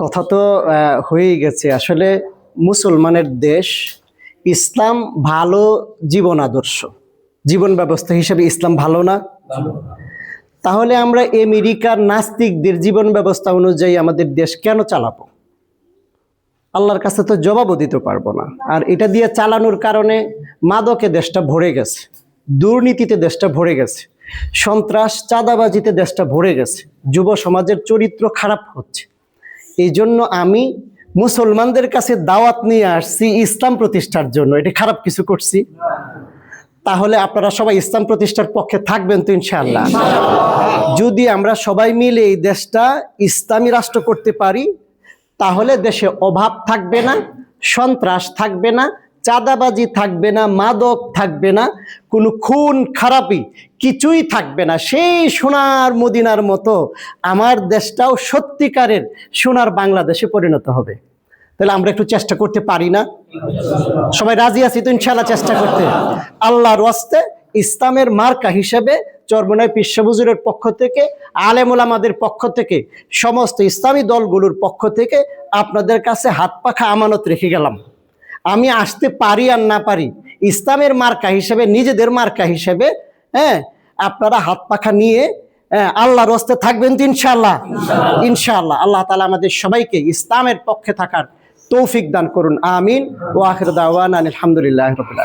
কথা তো হয়েই গেছে। আসলে মুসলমানের দেশ ইসলাম ভালো জীবন আদর্শ। জীবন ব্যবস্থা হিসেবে ইসলাম ভালো না? তাহলে আমরা আমেরিকার নাস্তিকদের জীবন ব্যবস্থা অনুযায়ী আমাদের দেশ কেন চালাবো? আল্লাহর কাছে তো জবাবও দিতে পারব না। আর এটা দিয়ে চালানোর কারণে মাদকে দেশটা ভরে গেছে, দুর্নীতিতে দেশটা ভরে গেছে, সন্ত্রাস, চাঁদাবাজিতে দেশটা ভরে গেছে, যুব সমাজের চরিত্র খারাপ হচ্ছে। এই জন্য আমি মুসলমানদের কাছে দাওয়াত নিয়ে আসছি ইসলাম প্রতিষ্ঠার জন্য। এটা খারাপ কিছু করছি। তাহলে আপনারা সবাই ইসলাম প্রতিষ্ঠার পক্ষে থাকবেন তো ইনশাআল্লাহ। যদি আমরা সবাই মিলে এই দেশটা ইসলামী রাষ্ট্র করতে পারি তাহলে দেশে অভাব থাকবে না সন্ত্রাস থাকবে না চাঁদাবাজি থাকবে না, মাদক থাকবে না, কোনো খুন খারাপি কিছুই থাকবে না। সেই সোনার মদিনার মতো আমার দেশটাও সত্যিকারের সোনার বাংলাদেশে পরিণত হবে। তাহলে আমরা একটু চেষ্টা করতে পারি না? সবাই রাজি আছি তো ইনশাল্লাহ চেষ্টা করতে? আল্লাহর ওয়াস্তে ইসলামের মার্কা হিসেবে চরমনায় পিসাবুজুরের পক্ষ থেকে আলেমুল আমাদের পক্ষ থেকে, সমস্ত ইসলামী দলগুলোর পক্ষ থেকে আপনাদের কাছে হাত পাখা আমানত রেখে গেলাম। আমি আসতে পারি আর না পারি ইসলামের মার্কা হিসেবে নিজেদের মার্কা হিসেবে হ্যাঁ আপনারা হাত পাখা নিয়ে হ্যাঁ, আল্লাহর হস্তে থাকবেন তো ইনশাল্লাহ ইনশাল্লাহ আল্লাহ তালা আমাদের সবাইকে ইসলামের পক্ষে থাকার তৌফিক দান করুন। আমিন। ও আখির দাওয়ান আলহামদুলিল্লাহ রবিল